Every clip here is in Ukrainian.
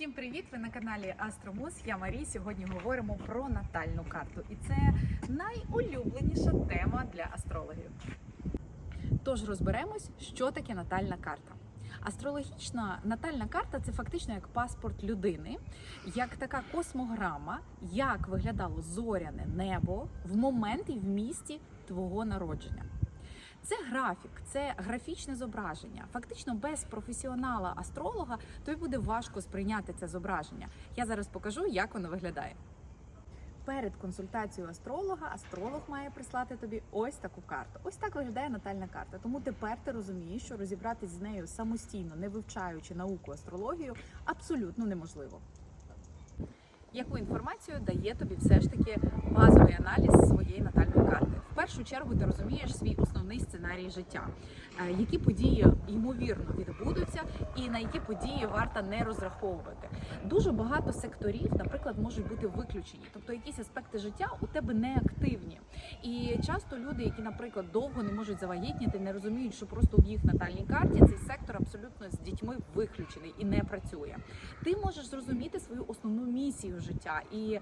Всім привіт! Ви на каналі Астромус. Я Марі. Сьогодні говоримо про натальну карту, і це найулюбленіша тема для астрологів. Тож розберемось, що таке натальна карта. Астрологічна натальна карта це фактично як паспорт людини, як така космограма, як виглядало зоряне небо в момент і в місті твого народження. Це графік, це графічне зображення. Фактично, без професіонала астролога тобі буде важко сприйняти це зображення. Я зараз покажу, як воно виглядає. Перед консультацією астролога астролог має прислати тобі ось таку карту. Ось так виглядає натальна карта. Тому тепер ти розумієш, що розібратись з нею самостійно, не вивчаючи науку астрологію, абсолютно неможливо. Яку інформацію дає тобі все ж таки базовий аналіз своєї натальної карти? В першу чергу ти розумієш свій основний сценарій життя, Е, які події ймовірно відбудуться, і на які події варто не розраховувати. Дуже багато секторів, наприклад, можуть бути виключені, тобто якісь аспекти життя у тебе не активні. І часто люди, які, наприклад, довго не можуть завагітніти, не розуміють, що просто в їх натальній карті цей сектор абсолютно з дітьми виключений і не працює. Ти можеш зрозуміти свою основну місію життя і е,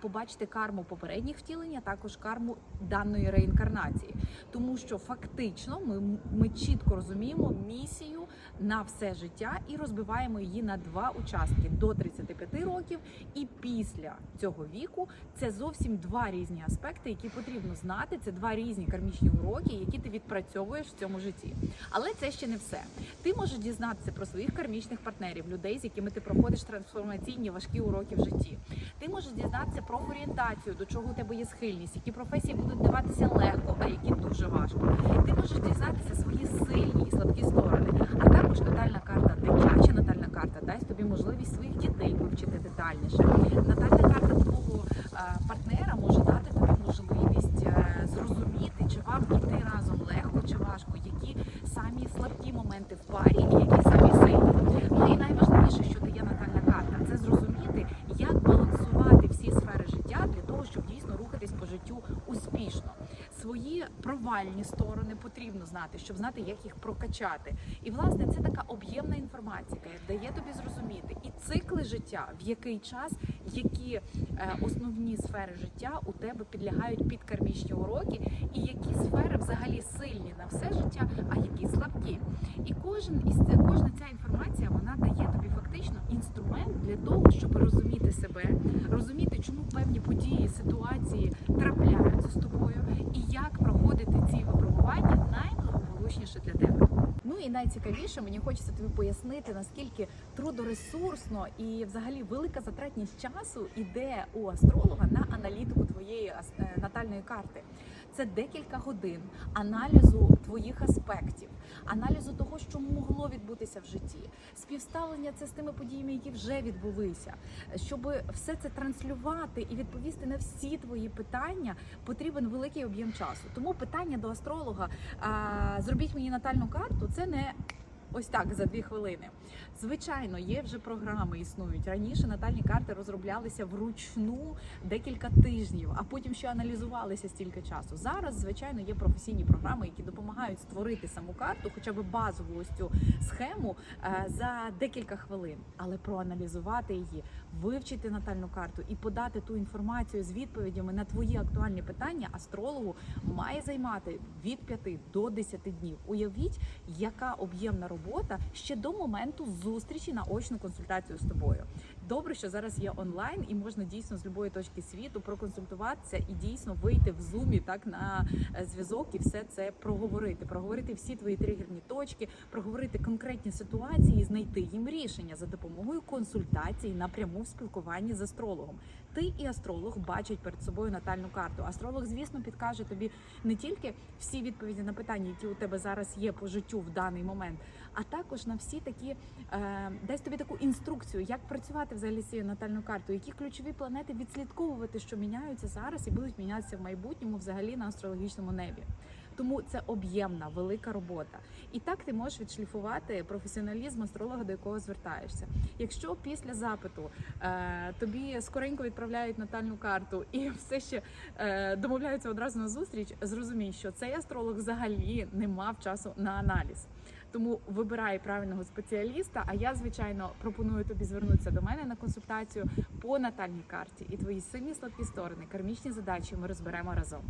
побачити карму попередніх втілень, а також карму даної реінкарнації, тому що фактично ми, ми чітко розуміємо місію на все життя і розбиваємо її на два участки до 35 років і після цього віку. Це зовсім два різні аспекти, які потрібно знати. Це два різні кармічні уроки, які ти відпрацьовуєш в цьому житті. Але це ще не все. Ти можеш дізнатися про своїх кармічних партнерів, людей, з якими ти проходиш трансформаційні важкі уроки в житті. Ти можеш дізнатися про орієнтацію, до чого у тебе є схильність, які професії будуть даватися легко, а які дуже важко. Ти можеш дізнатися свої сильні і слабкі сторони. А також натальна карта, дитяча натальна карта дасть тобі можливість своїх дітей вивчити детальніше. Натальна карта твого е, партнера може дати тобі можливість е, зрозуміти, чи вам іти разом легко чи важко, які самі слабкі моменти в парі і які самі сильні. Ну і найважливіше, що дає натальна карта, це зрозуміти, як балансувати всі сфери життя для того, щоб дійсно рухатись по життю успішно. Свої провальні сторони потрібно знати, щоб знати, як їх прокачати. І власне це така об'ємна інформація, яка дає тобі зрозуміти і цикли життя, в який час які е, основні сфери життя у тебе підлягають під кармічні уроки, і які сфери взагалі сильні на все життя, а які слабкі. І кожен із кожна ця інформація вона дає тобі фактично інструмент для того, щоб розуміти себе, розуміти, чому певні події, ситуації трапляються з тобою, і як проходити ці випробування найблагополучніше для тебе. Ну і найцікавіше, мені хочеться тобі пояснити, наскільки трудоресурсно і взагалі велика затратність часу іде у астролога на аналітику твоєї е, натальної карти. Це декілька годин аналізу твоїх аспектів, аналізу того, що могло відбутися в житті, співставлення це з тими подіями, які вже відбулися. Щоб все це транслювати і відповісти на всі твої питання, потрібен великий об'єм часу. Тому питання до астролога а, зробіть мені натальну карту. Це не ось так за дві хвилини. Звичайно, є вже програми існують. Раніше натальні карти розроблялися вручну декілька тижнів, а потім ще аналізувалися стільки часу. Зараз, звичайно, є професійні програми, які допомагають створити саму карту, хоча б базову ось цю схему е, за декілька хвилин, але проаналізувати її, вивчити натальну карту і подати ту інформацію з відповідями на твої актуальні питання астрологу має займати від 5 до 10 днів. Уявіть, яка об'ємна робота ще до моменту зустрічі на очну консультацію з тобою. Добре, що зараз є онлайн, і можна дійсно з будь-якої точки світу проконсультуватися і дійсно вийти в зумі так на е, зв'язок і все це проговорити. Проговорити всі твої тригерні точки, проговорити конкретні ситуації, і знайти їм рішення за допомогою консультацій напряму в спілкуванні з астрологом. Ти і астролог бачать перед собою натальну карту. Астролог, звісно, підкаже тобі не тільки всі відповіді на питання, які у тебе зараз є по життю в даний момент, а також на всі такі е, дасть тобі таку інструкцію, як працювати взагалі з цією натальною картою, які ключові планети відслідковувати, що міняються зараз і будуть мінятися в майбутньому, взагалі на астрологічному небі. Тому це об'ємна, велика робота. І так ти можеш відшліфувати професіоналізм астролога, до якого звертаєшся. Якщо після запиту е, тобі скоренько відправляють натальну карту і все ще е, домовляються одразу на зустріч, зрозумій, що цей астролог взагалі не мав часу на аналіз. Тому вибирай правильного спеціаліста. А я, звичайно, пропоную тобі звернутися до мене на консультацію по натальній карті. І твої сильні слабкі сторони, кармічні задачі ми розберемо разом.